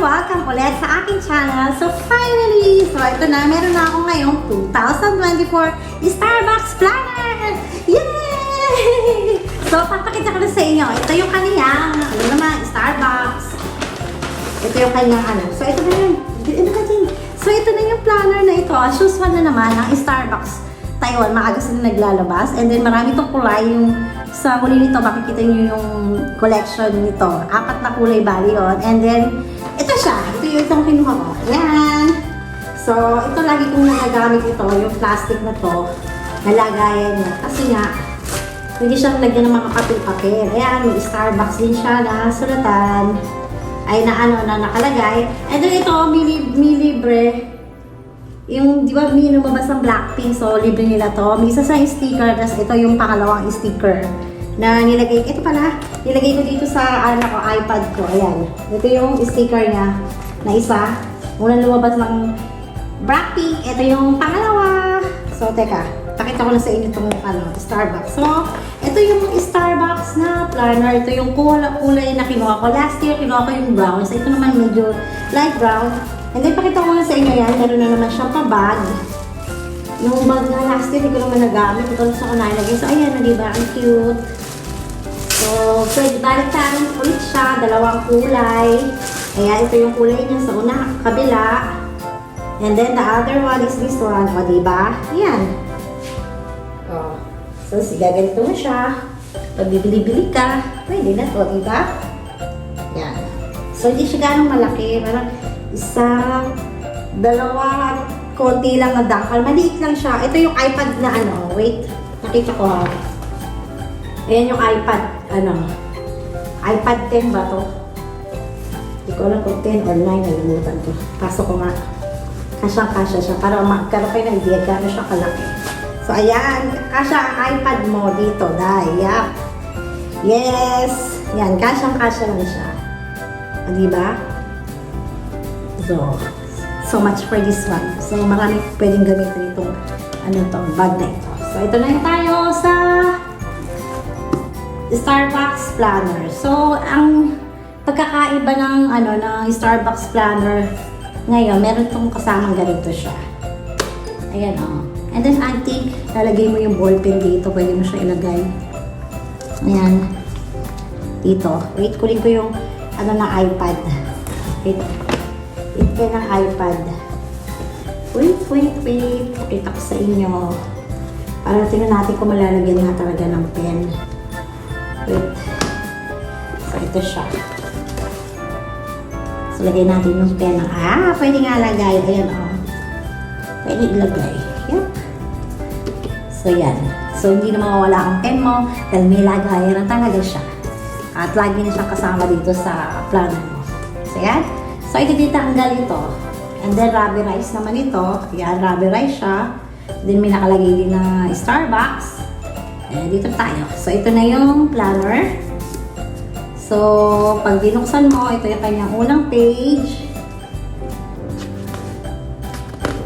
Welcome ulit sa aking channel. So finally, so ito na, meron na ako ngayong 2024 Starbucks Planner! Yay! So papakita ko na sa inyo. Ito yung kaniyang, ano naman, Starbucks. Ito yung kanyang ano. So ito na yun. Ano ka din? So ito na yung planner na ito. As usual na naman ng Starbucks Taiwan. Maaga sila naglalabas. And then marami itong kulay. Yung sa huli nito, makikita nyo yung collection nito. Apat na kulay bali yun. And then, ito siya. Ito yung itong kinuha ko. Ayan. So, ito lagi kong nagagamit ito. Yung plastic na to. Nalagayan niya. Kasi nga, hindi siya lagyan ng mga papel-papel. Ayan, may Starbucks din siya na sulatan ay na ano na nakalagay. And then ito, may, lib- may libre. Yung, di ba, may ng Blackpink, so libre nila to. May isa sa sticker, tapos ito yung pangalawang sticker na nilagay, ito pala, nilagay ko dito sa ano ko, iPad ko. Ayan. Ito yung sticker niya na isa. Unang lumabas ng Blackpink. Ito yung pangalawa. So, teka. Pakita ko na sa inyo itong ano, Starbucks. So, ito yung Starbucks na planner. Ito yung kulay na kinuha ko. Last year, kinuha ko yung brown. So, ito naman medyo light brown. And then, pakita ko na sa inyo yan. Meron na naman siyang pa-bag. Yung bag na last year, hindi ko naman nagamit. Ito lang sa ko nalagay. So, ayan, di ba? Ang cute. So, pwede baliktarin ulit siya. Dalawang kulay. Ayan, ito yung kulay niya sa una, kabila. And then, the other one is this one. O, diba? Ayan. O. So, siga ganito mo siya. Pag bibili-bili ka, pwede na to, diba? Yan. So, hindi siya ganong malaki. Parang isa, dalawa, konti lang na dangkal. Maliit lang siya. Ito yung iPad na ano. Wait. Nakita ko ha. Ayan yung iPad, ano. iPad 10 ba to? Hindi ko alam kung 10 or 9. Nalimutan ko. Pasok ko nga. Kasyang-kasya siya. Para magkaroon kayo ng idea gano'n siya kalaki. So, ayan. Kasya ang iPad mo dito. Dahil, yap. Yes! Yan, kasyang-kasya lang siya. O, diba? So, so much for this one. So, marami pwedeng gamitin itong ano to, bag na ito. So, ito na yung tayo sa Starbucks planner. So, ang pagkakaiba ng ano ng Starbucks planner ngayon, meron itong kasamang ganito siya. Ayan oh. And then, think, lalagay mo yung ballpen dito. Pwede mo siya ilagay. Ayan. Dito. Wait, kunin ko yung ano na iPad. Wait. Wait ko ng iPad. Wait, wait, wait. Pakita ko sa inyo. Para tingnan natin kung malalagyan nga talaga ng pen. Wait. So, ito siya. So, lagay natin yung pen. Ah, pwede nga lagay. Ayan, oh. Pwede ilagay. Yep. So, yan. So, hindi na mawawala ang pen mo dahil may lagayan na talaga siya. At lagi na siyang kasama dito sa planner mo. So, yan. So, ito ditanggal ito. And then, rubberize naman ito. Yan, rubberize siya. Then, may nakalagay din na Starbucks. And dito tayo. So, ito na yung planner. So, pag binuksan mo, ito yung kanyang unang page.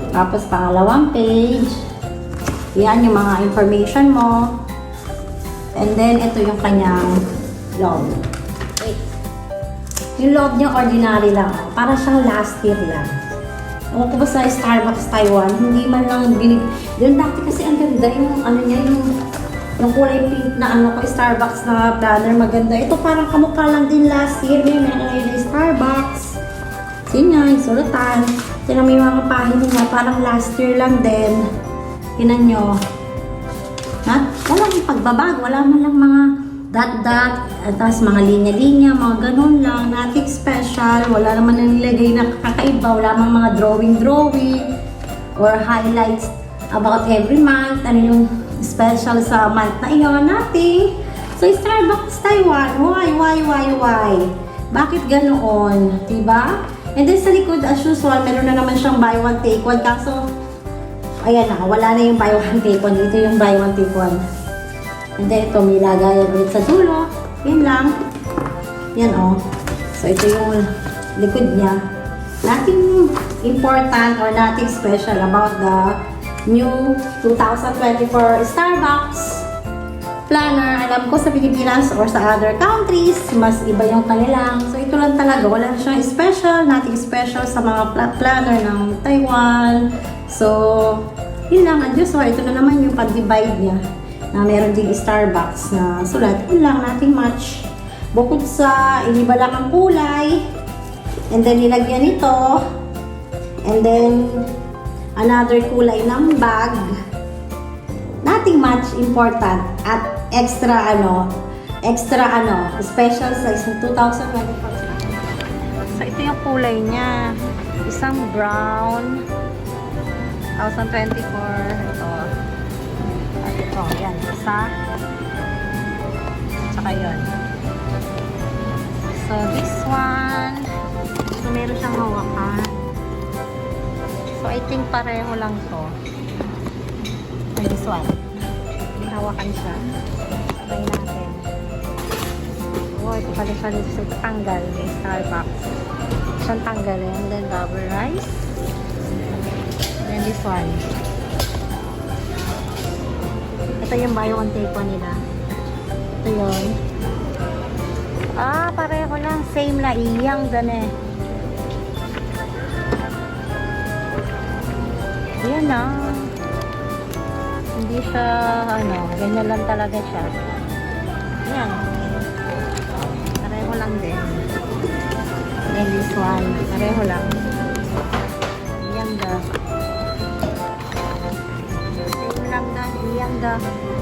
Tapos, pangalawang page. Yan yung mga information mo. And then, ito yung kanyang log. Yung log niya, ordinary lang. Para siyang last year lang. Ako ko ba sa Starbucks Taiwan, hindi man lang binig... Doon dati kasi ang ganda yung ano niya, yung, yung kulay pink na ano ko, Starbucks na planner, maganda. Ito parang kamukha lang din last year. May meron na Starbucks. So yun nga, yung sulatan. Ito may mga pahina niya, parang last year lang din. Tinan nyo. Na, walang pagbabago, wala man lang mga dot-dot, tapos mga linya-linya, mga ganun lang, nothing special, wala naman na nilagay na kakaiba, wala mang mga drawing-drawing, or highlights about every month, ano yung special sa month na iyon, nothing. So, Starbucks Taiwan, why, why, why, why? Bakit ganoon? Diba? And then sa likod, as usual, meron na naman siyang buy one, take one, kaso, ayan na, wala na yung buy one, take one, dito yung buy one, take one. And then ito, may lagayan ulit sa dulo. Yan lang. Yan o. Oh. So ito yung likod niya. Nothing important or nothing special about the new 2024 Starbucks planner. Alam ko sa Pilipinas or sa other countries, mas iba yung kanilang. So ito lang talaga, wala siyang special, nothing special sa mga pla- planner ng Taiwan. So, yun lang. Ang Diyos, ito na naman yung pag-divide niya na meron ding Starbucks na sulat. Yun lang, nothing much. Bukod sa iniba lang ang kulay, and then nilagyan ito, and then another kulay ng bag, nothing much important at extra ano, extra ano, special size ng 2024. So ito yung kulay niya. Isang brown 2024 ito. Ito, yan, isa. Tsaka yun. So this one, so meron siyang hawakan. So I think pareho lang to. And this one. May hawakan siya. Try natin. Oh, ito pala siya dito sa tanggal. May Starbucks. Siyang tanggalin. Then rubberized. And then this one. Ito yung buy one take one nila. Ito yun. Ah, pareho lang. Same na. Iyang eh. Yan na. Hindi siya, ano, ganyan lang talaga siya. Yan. Pareho lang din. Then this one, pareho lang. Yan da. Same